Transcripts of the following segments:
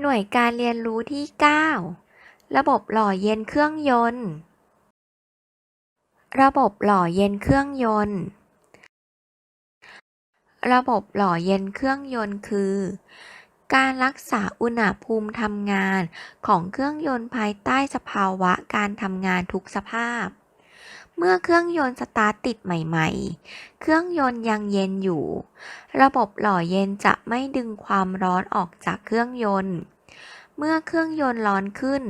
หน่วยการเรียนรู้ที่ 9 ระบบหล่อเย็นเครื่องยนต์ ระบบหล่อเย็นเครื่องยนต์ ระบบหล่อเย็นเครื่องยนต์คือ การรักษาอุณหภูมิทำงานของเครื่องยนต์ภายใต้สภาวะการทำงานทุกสภาพ เมื่อเครื่องยนต์สตาร์ทติดใหม่ๆ เครื่องยนต์ยังเย็นอยู่ ระบบหล่อเย็นจะไม่ดึงความร้อนออกจากเครื่องยนต์ เมื่อเครื่องยนต์ร้อนขึ้น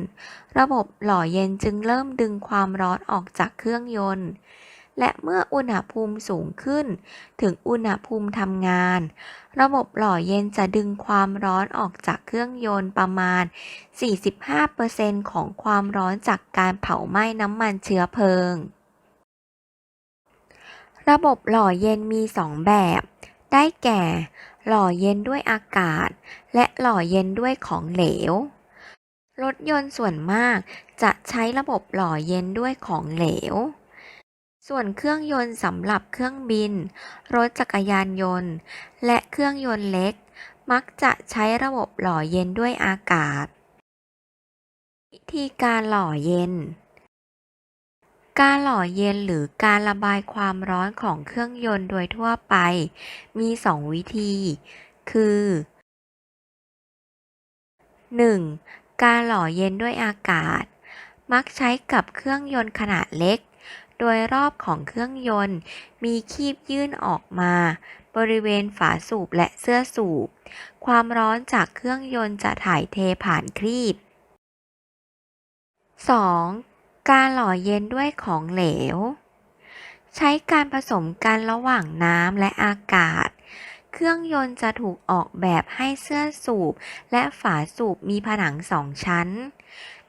ระบบหล่อเย็นจึงเริ่มดึงความร้อนออกจากเครื่องยนต์ และเมื่ออุณหภูมิสูงขึ้น ถึงอุณหภูมิทำงาน ระบบหล่อเย็นจะดึงความร้อนออกจากเครื่องยนต์ประมาณ 45%ของความร้อนจากการเผาไหม้น้ำมันเชื้อเพลิง ระบบหล่อเย็นมีสองแบบ ได้แก่ หล่อเย็นด้วยอากาศ และหล่อเย็นด้วยของเหลว รถยนต์ส่วนมากจะใช้ระบบหล่อเย็นด้วยของเหลว ส่วนเครื่องยนต์สำหรับเครื่องบิน รถจักรยานยนต์ และเครื่องยนต์เล็ก มักจะใช้ระบบหล่อเย็นด้วยอากาศ วิธีการหล่อเย็น การหล่อเย็นหรือการระบายความร้อนของเครื่องยนต์โดยทั่วไป มีสองวิธี คือ 1. การหล่อเย็นด้วยอากาศ มักใช้กับเครื่องยนต์ขนาดเล็ก โดยรอบของเครื่องยนต์มีคีบยื่นออกมา บริเวณฝาสูบและเสื้อสูบ ความร้อนจากเครื่องยนต์จะถ่ายเทผ่านครีบ 2. การหล่อเย็นด้วยของเหลว ใช้การผสมกันระหว่างน้ำและอากาศ เครื่องยนต์จะถูกออกแบบให้เสื้อสูบและฝาสูบมีผนังสองชั้น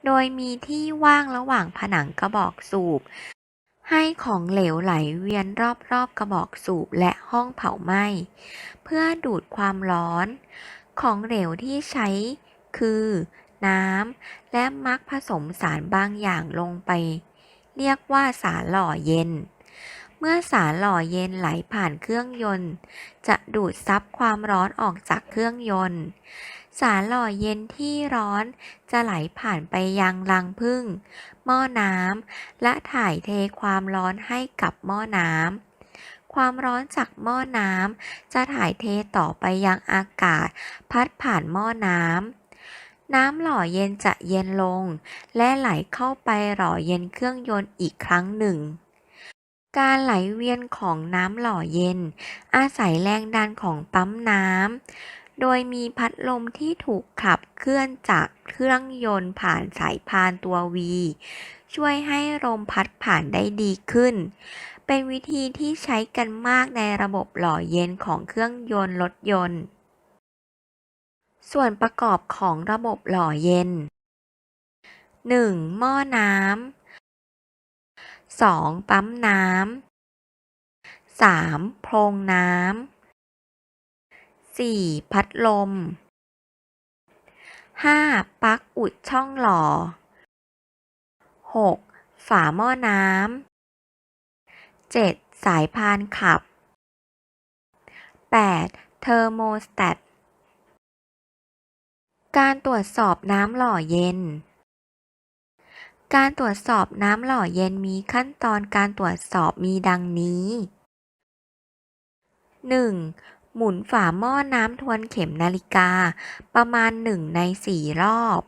โดยมีที่ว่างระหว่างผนังกระบอกสูบ ให้ของเหลวไหลเวียนรอบๆกระบอกสูบและห้องเผาไหม้ เพื่อดูดความร้อน ของเหลวที่ใช้คือ น้ำ และมักผสมสารบางอย่างลงไป เรียกว่าสารหล่อเย็น เมื่อสารหล่อเย็นไหลผ่านเครื่องยนต์ จะดูดซับความร้อนออกจากเครื่องยนต์ สารหล่อเย็นที่ร้อนจะไหลผ่านไปยังรังผึ้งหม้อน้ำและถ่ายเทความร้อนให้กับหม้อน้ำความร้อนจากหม้อน้ำจะถ่ายเทต่อไปยังอากาศ พัดผ่านหม้อน้ำ น้ำหล่อเย็นจะเย็นลง และไหลเข้าไปหล่อเย็นเครื่องยนต์อีกครั้งหนึ่ง การไหลเวียนของน้ำหล่อเย็น อาศัยแรงดันของปั๊มน้ำ โดยมีพัดลมที่ถูกขับเคลื่อนจากเครื่องยนต์ผ่านสายพานตัววีช่วยให้ลมพัดผ่านได้ดีขึ้น เป็นวิธีที่ใช้กันมากในระบบหล่อเย็นของเครื่องยนต์รถยนต์ ส่วนประกอบของระบบหล่อเย็น 1. หม้อน้ำ 2. ปั๊มน้ำ 3. โพรงน้ำ 4. พัดลม 5. ปลั๊กอุดช่องหล่อ 6. ฝาหม้อน้ำ 7. สายพานขับ 8. เทอร์โมสแตต การตรวจสอบน้ำหล่อเย็น การตรวจสอบน้ำหล่อเย็นมีขั้นตอนการตรวจสอบมีดังนี้ 1. หมุนฝาหม้อน้ำทวนเข็มนาฬิกา ประมาณ 1 ใน 4 รอบ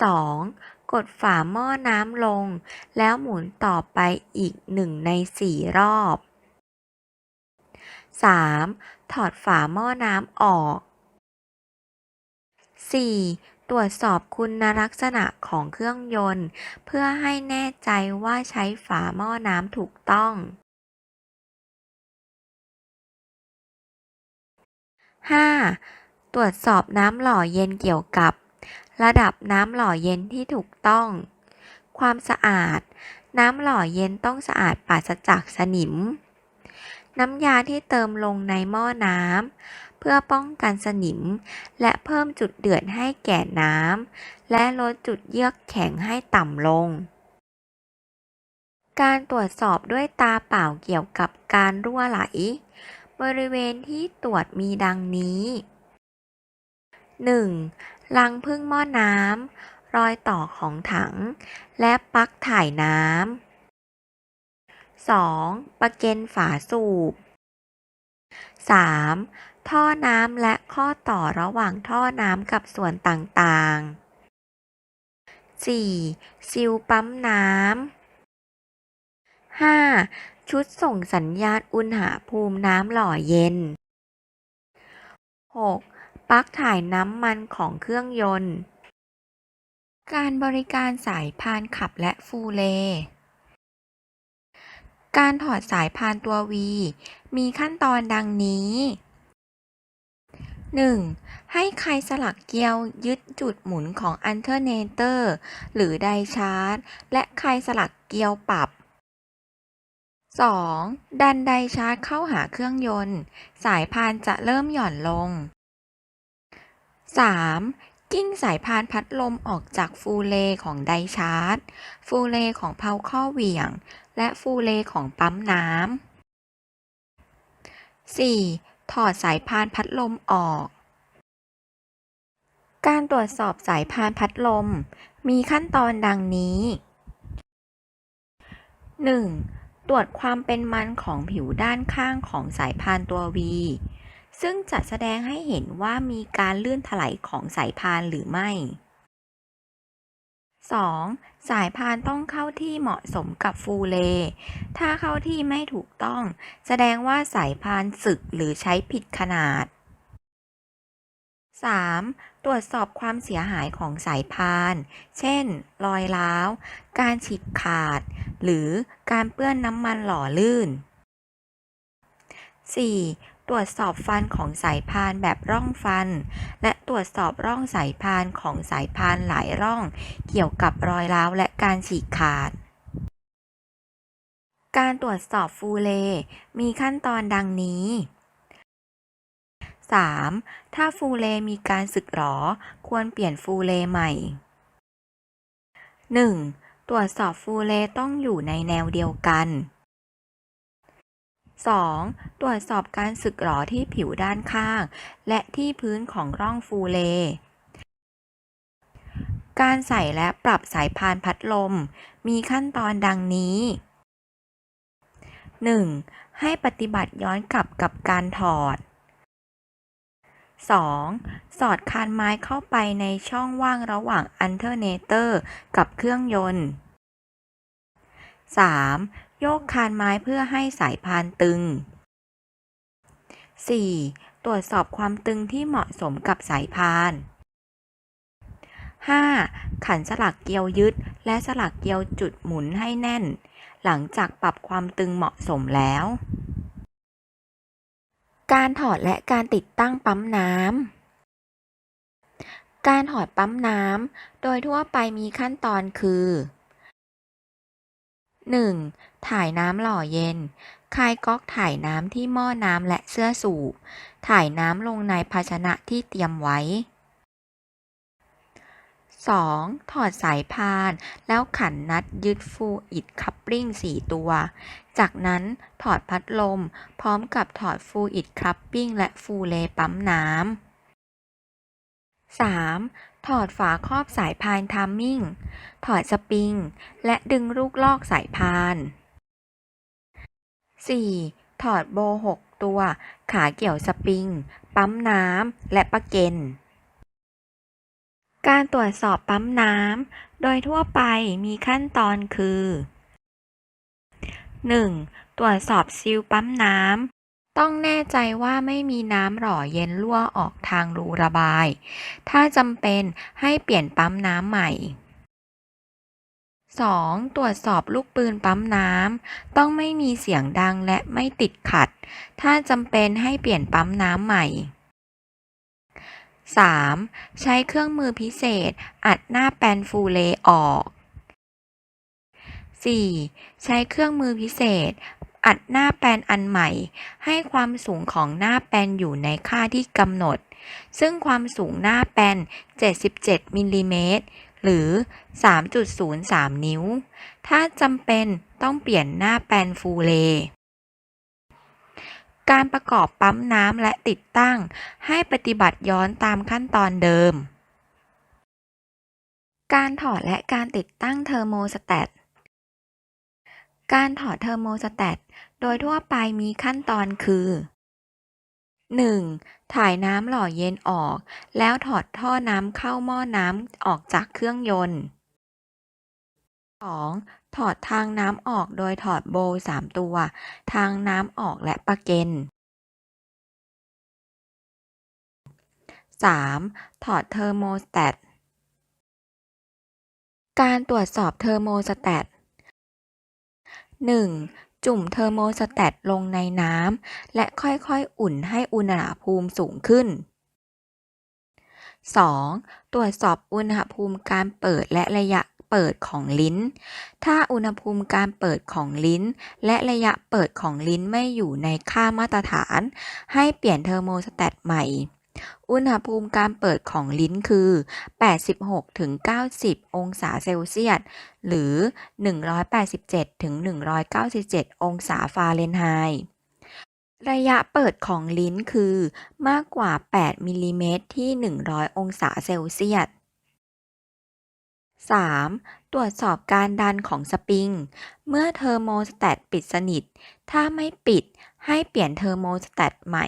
2. กดฝาหม้อน้ำลง แล้วหมุนต่อไปอีก 1 ใน 4 รอบ 3. ถอดฝาหม้อน้ำออก 4. ตรวจสอบคุณลักษณะของเครื่องยนต์ เพื่อให้แน่ใจว่าใช้ฝาหม้อน้ำถูกต้อง 5. ตรวจสอบน้ำหล่อเย็นเกี่ยวกับ ระดับน้ำหล่อเย็นที่ถูกต้อง ความสะอาด น้ำหล่อเย็นต้องสะอาดปราศจากสนิม น้ำยาที่เติมลงในหม้อน้ำ เพื่อป้องกันสนิม และเพิ่มจุดเดือดให้แก่น้ำ และลดจุดเยือกแข็งให้ต่ำลง การตรวจสอบด้วยตาเปล่าเกี่ยวกับการรั่วไหล บริเวณที่ตรวจมีดังนี้ 1. รังผึ้งหม้อน้ำรอยต่อของถัง และปลั๊กถ่ายน้ำ 2. ประเก็นฝาสูบ 3. ท่อน้ำและข้อต่อระหว่างท่อน้ำกับส่วนต่างๆ 4. ซิลปั๊มน้ำ 5. ชุดส่งสัญญาณอุณหภูมิน้ำหล่อเย็น 6. ปลั๊กถ่ายน้ำมันของเครื่องยนต์ การบริการสายพานขับและฟูเล การถอดสายพานตัว V มีขั้นตอนดังนี้ 1. ให้ไขสลักเกลียวยึดจุดหมุนของอัลเทอร์เนเตอร์หรือไดชาร์จและไขสลักเกลียวปรับ 2. ดันไดชาร์จเข้าหาเครื่องยนต์ สายพานจะเริ่มหย่อนลง 3. กิ้งสายพานพัดลมออกจากฟูเลของไดชาร์จฟูเลของเพาข้อเหวี่ยง และฟูเลของปั๊มน้ำ 4. ถอดสายพานพัดลมออก การตรวจสอบสายพานพัดลม มีขั้นตอนดังนี้ 1. ตรวจความเป็นมันของผิวด้านข้างของสายพานตัว V ซึ่งจะแสดงให้เห็นว่ามีการลื่นถลายของสายพานหรือไม่ 2. สายพานต้องเข้าที่เหมาะสมกับฟูเล ถ้าเข้าที่ไม่ถูกต้อง แสดงว่าสายพานสึกหรือใช้ผิดขนาด 3. ตรวจสอบความเสียหายของสายพาน เช่น รอยร้าว การฉีกขาด หรือการเปื้อนน้ำมันหล่อลื่น 4. ตรวจสอบฟันของสายพานแบบร่องฟัน และตรวจสอบร่องสายพานของสายพานหลายร่อง เกี่ยวกับรอยร้าวและการฉีกขาด การตรวจสอบฟูเล มีขั้นตอนดังนี้ 3. ถ้าฟูเลมีการสึกหรอ ควรเปลี่ยนฟูเลใหม่ 1. ตรวจสอบฟูเลต้องอยู่ในแนวเดียวกัน 2. ตรวจสอบการสึกหรอที่ผิวด้านข้าง และที่พื้นของร่องฟูเล การใส่และปรับสายพานพัดลม มีขั้นตอนดังนี้ 1. ให้ปฏิบัติย้อนกลับกับการถอด 2. สอดคานไม้เข้าไปในช่องว่างระหว่างอัลเทอร์เนเตอร์กับเครื่องยนต์ 3. โยกคานไม้เพื่อให้สายพานตึง 4. ตรวจสอบความตึงที่เหมาะสมกับสายพาน 5. ขันสลักเกลียวยึด และสลักเกลียวจุดหมุนให้แน่น หลังจากปรับความตึงเหมาะสมแล้ว การถอดและการติดตั้งปั๊มน้ำ การถอดปั๊มน้ำ โดยทั่วไปมีขั้นตอนคือ 1. ถ่ายน้ำหล่อเย็น คายก๊อกถ่ายน้ำที่หม้อน้ำและเสื้อสูบ ถ่ายน้ำลงในภาชนะที่เตรียมไว้ 2. ถอดสายพาน แล้วขันนัดยึดฟูอิดคัพปริ้ง4 ตัว จากนั้นถอดพัดลม พร้อมกับถอดฟูอิดคัพปิ้งและฟูเลปั๊มน้ำ 3. ถอดฝาครอบสายพานทัมมิ่ง ถอดสปริง และดึงลูกลอกสายพาน 4. ถอดโบ 6 ตัว ขาเกี่ยวสปริง ปั๊มน้ำ และประเกนการตรวจสอบปั๊มน้ำ โดยทั่วไปมีขั้นตอนคือ 1. ตรวจสอบซีลปั๊มน้ำ ต้องแน่ใจว่าไม่มีน้ำหล่อเย็นรั่วออกทางรูระบาย ถ้าจำเป็นให้เปลี่ยนปั๊มน้ำใหม่ 2. ตรวจสอบลูกปืนปั๊มน้ำต้องไม่มีเสียงดังและไม่ติดขัด ถ้าจำเป็นให้เปลี่ยนปั๊มน้ำใหม่ 3. ใช้เครื่องมือพิเศษ อัดหน้าแปนฟูเลออก 4. ใช้เครื่องมือพิเศษ อัดหน้าแปลนอันใหม่ ให้ความสูงของหน้าแปลนอยู่ในค่าที่กำหนด ซึ่งความสูงหน้าแปลน 77มิลลิเมตรหรือ 3.03 นิ้ว ถ้าจำเป็นต้องเปลี่ยนหน้าแปลนฟูเล การประกอบปั๊มน้ำและติดตั้ง ให้ปฏิบัติย้อนตามขั้นตอนเดิม การถอดและการติดตั้งเทอร์โมสแตต การถอดเทอร์โมสแตตโดยทั่วไปมีขั้นตอนคือ 1. ถ่ายน้ำหล่อเย็นออก แล้วถอดท่อน้ำเข้าหม้อน้ำออกจากเครื่องยนต์ 2. ถอดทางน้ำออกโดยถอดโบว์สามตัว ทางน้ำออกและประเก็น 3. ถอดเทอร์โมสแตตการตรวจสอบเทอร์โมสแตต 1. จุ่มเทอร์โมสแตตลงในน้ำและค่อยๆ อุ่นให้อุณหภูมิสูงขึ้น 2. ตรวจสอบอุณหภูมิการเปิดและระยะเปิดของลิ้น ถ้าอุณหภูมิการเปิดของลิ้น และระยะเปิดของลิ้นไม่อยู่ในค่ามาตรฐาน ให้เปลี่ยนเทอร์โมสแตตใหม่ อุณหภูมิการเปิดของลิ้นคือ 86-90 องศาเซลเซียส หรือ 187-197 องศาฟาเรนไฮต์ระยะเปิดของลิ้นคือมากกว่า 8 มิลลิเมตรที่ 100 องศาเซลเซียส 3. ตรวจสอบการดันของสปริง เมื่อเทอร์โมสแตตปิดสนิท ถ้าไม่ปิดให้เปลี่ยนเทอร์โมสแตตใหม่